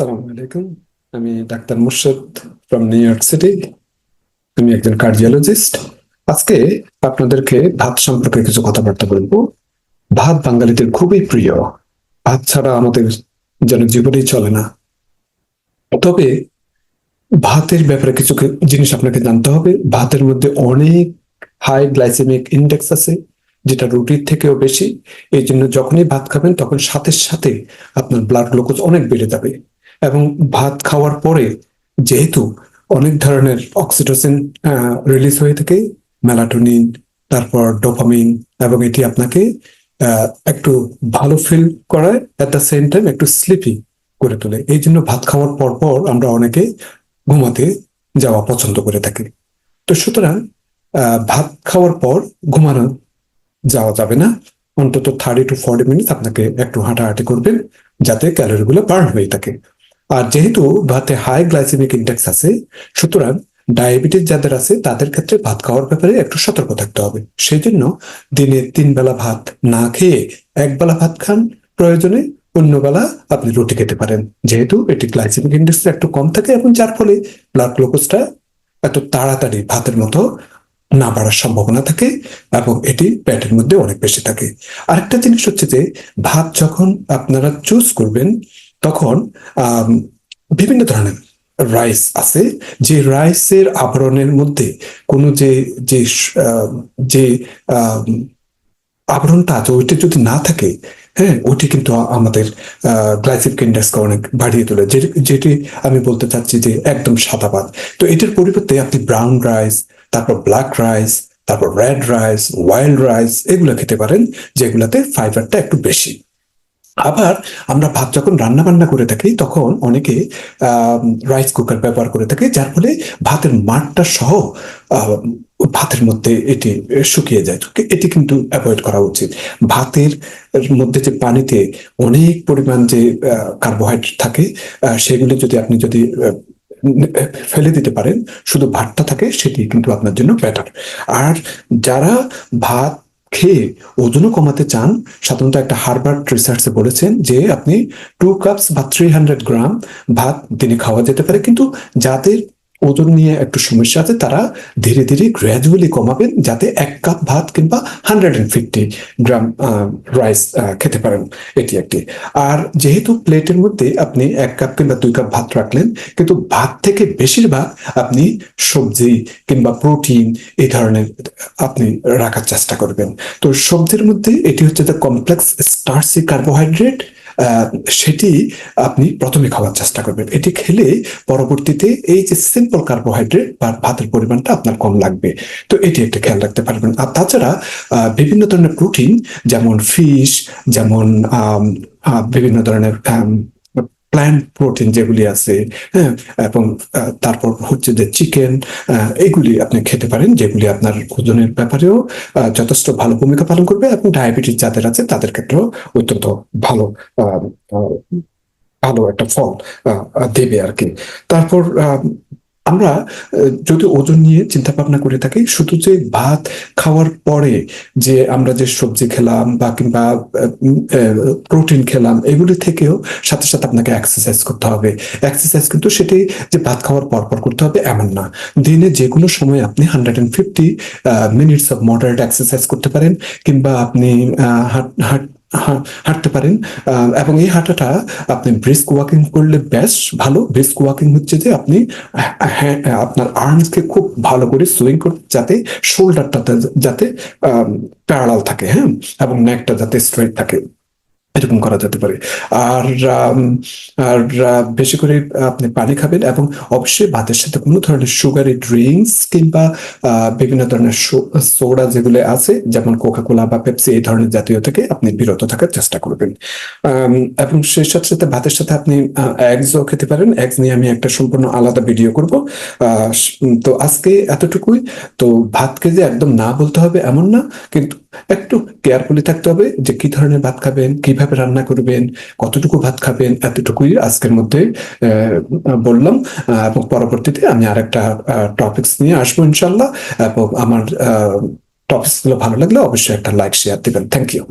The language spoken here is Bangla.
আসসালামু আলাইকুম। আমি doctor Murshed from New York city আমি একজন কার্ডিওলজিস্ট আজকে আপনাদেরকে ভাত সম্পর্কে কিছু কথাবার্তা বলব। ভাত বাঙালিদের খুবই প্রিয়। ভাত ছাড়া আমাদের যেন জীবনেই চলে না। তবে ভাতের ব্যাপারে কিছু জিনিস আপনাকে জানতে হবে। ভাতের মধ্যে অনেক হাই গ্লাইসেমিক ইন্ডেক্স আছে, যেটা রুটির থেকেও বেশি। এই জন্য যখনই ভাত খাবেন, তখন সাথে সাথে আপনার ব্লাড গ্লুকোজ অনেক বেড়ে যাবে। এবং ভাত খাওয়ার পরে যেহেতু অনেক ধরনের অক্সিটোসিন রিলিজ হয়ে থাকে মেলাটোনিন তারপর ডোপামিন এবং এটি আপনাকে একটু ভালো ফিল করায় অ্যাট দ্য সেম টাইম একটু স্লিপি করে তোলে। এই জন্য ভাত খাওয়ার পর পর আমরা অনেকে ঘুমাতে যাওয়া পছন্দ করে থাকি। তো সুতরাং ভাত খাওয়ার পর ঘুমানো যাওয়া যাবে না। অন্তত থার্টি টু ফর্টি মিনিট আপনাকে একটু হাঁটাহাঁটি করবেন, যাতে ক্যালোরিগুলো বার্ন হয়ে থাকে। আর যেহেতু ভাতে হাই গ্লাইসেমিক ইন্ডেক্স আছে, সুতরাং ডায়াবেটিস যাদের আছে, তাদের ক্ষেত্রে ভাত খাওয়ার ব্যাপারে একটু সতর্ক থাকতে হবে। সেই জন্য দিনে তিন বেলা ভাত না খেয়ে এক বেলা ভাত খান, প্রয়োজনে অন্য বেলা আপনি রুটি খেতে পারেন। যেহেতু এটি গ্লাইসেমিক ইন্ডেক্স একটু কম থাকে এবং যার ফলে ব্লাড গ্লুকোজটা এত তাড়াতাড়ি ভাতের মতো না বাড়ার সম্ভাবনা থাকে এবং এটি পেটের মধ্যে অনেক বেশি থাকে। আরেকটা জিনিস হচ্ছে যে, ভাত যখন আপনারা চুজ করবেন তখন বিভিন্ন ধরনের রাইস আছে। যে রাইসের আবরণের মধ্যে কোনো যে যে যে আবরণটা আছে, ওইটা যদি না থাকে হ্যাঁ ওইটি কিন্তু আমাদের গ্লাইসিমিক ইন্ডেক্সকে অনেক বাড়িয়ে তোলে। যেটি আমি বলতে চাচ্ছি যে একদম সাদা ভাত তো এটার পরিবর্তে আপনি ব্রাউন রাইস তারপর ব্ল্যাক রাইস তারপর রেড রাইস ওয়াইল্ড রাইস এগুলো খেতে পারেন, যেগুলাতে ফাইবারটা একটু বেশি। আবার আমরা ভাত যখন রান্না বান্না করে থাকি, তখন অনেকে রাইস কুকার ব্যবহার করে থাকে, যার ফলে ভাতের মাঠটা সহ ভাতের মধ্যে এটি শুকিয়ে যায়। এটি কিন্তু অ্যাভয়েড করা উচিত। ভাতের মধ্যে যে পানিতে অনেক পরিমাণ যে কার্বোহাইড্রেট থাকে সেগুলি যদি আপনি যদি ফেলে দিতে পারেন, শুধু ভাতটা থাকে, সেটি কিন্তু আপনার জন্য বেটার আর যারা ভাত খেয়ে ওজনও কমাতে চান, সাধারণত একটা হার্বার্ট রিসার্চে বলেছেন যে আপনি টু কাপস বা থ্রি হান্ড্রেড গ্রাম ভাত দিনে খাওয়া যেতে পারে, কিন্তু যাদের ওজন নিয়ে একটু সমস্যা আছে, তারা ধীরে ধীরে গ্র্যাজুয়ালি কমাবেন যাতে এক কাপ ভাত কিংবা hundred and fifty gram rice খেতে পারেন এটি একটি। আর যেহেতু প্লেটের মধ্যে আপনি এক কাপ কিংবা দুই কাপ ভাত রাখলেন, কিন্তু ভাত থেকে বেশিরভাগ আপনি সবজি কিংবা প্রোটিন এই ধরনের আপনি রাখার চেষ্টা করবেন। তো সবজির মধ্যে এটি হচ্ছে যে কমপ্লেক্স স্টার্সি কার্বোহাইড্রেট সেটি আপনি প্রথমে খাওয়ার চেষ্টা করবেন। এটি খেলে পরবর্তীতে এই যে সিম্পল কার্বোহাইড্রেট বা ভাতের পরিমাণটা আপনার কম লাগবে। তো এটি একটা খেয়াল রাখতে পারবেন। আর তাছাড়া বিভিন্ন ধরনের প্রোটিন যেমন ফিশ যেমন বিভিন্ন ধরনের প্ল্যান্ট প্রোটিন যেগুলি আছে হ্যাঁ এবং তারপর হচ্ছে যে চিকেন এগুলি আপনি খেতে পারেন যেগুলি আপনার ওজনের ব্যাপারেও যথেষ্ট ভালো ভূমিকা পালন করবে এবং ডায়াবেটিস যাদের আছে তাদের ক্ষেত্রেও অত্যন্ত ভালো ভালো একটা ফল দেবে আর কি তারপর আমরা যদি ওজন নিয়ে চিন্তা ভাবনা করে থাকি, শুধু যে ভাত খাওয়ার পরে যে আমরা যে সবজি খেলাম বা কিংবা প্রোটিন খেলাম, এগুলি থেকেও সাথে সাথে আপনাকে এক্সারসাইজ করতে হবে। এক্সারসাইজ কিন্তু সেটি যে ভাত খাওয়ার পর করতে হবে এমন না। দিনে যে কোনো সময় আপনি hundred and fifty minutes of moderate exercise করতে পারেন, কিংবা আপনি হাঁট- হাঁট- হাঁটতে পারেন। এবং এই হাঁটাটা আপনি ব্রিস্ক ওয়াকিং করলে বেশ ভালো। ব্রিস্ক ওয়াকিং হচ্ছে যে আপনি হ্যাঁ, আপনার আর্মসকে খুব ভালো করে সুইং করতে যাতে শোল্ডারটা যাতে প্যারালাল থাকে হ্যাঁ? এবং নেকটা যাতে স্ট্রেট থাকে। এরকম করা যেতে পারে। আর আর বেশি করে আপনি পানি খাবেন এবং অবশ্যই ভাতের সাথে কোনো ধরনের সুগারি ড্রিঙ্কস কিংবা বিভিন্ন ধরনের সোডা যেগুলো আছে, যেমন কোকা কোলা বা পেপসি এই ধরনের জাতীয় থেকে আপনি বিরত থাকার চেষ্টা করবেন। এবং সেই সাথে সাথে ভাতের সাথে আপনি এগসও খেতে পারেন। এগস নিয়ে আমি একটা সম্পূর্ণ আলাদা ভিডিও করব। তো আজকে এতটুকুই। তো ভাতকে যে একদম না বলতে হবে এমন না, কিন্তু একটু কেয়ারফুলি থাকতে হবে যে কি ধরনের ভাত খাবেন, কীভাবে রান্না করবেন, কতটুকু ভাত খাবেন, এতটুকুই আজকের মধ্যে বললাম। এবং পরবর্তীতে আমি আর আরেকটা টপিকস নিয়ে আসব ইনশাল্লাহ এবং আমার টপিকসগুলো ভালো লাগলে অবশ্যই একটা লাইক শেয়ার দিবেন। Thank you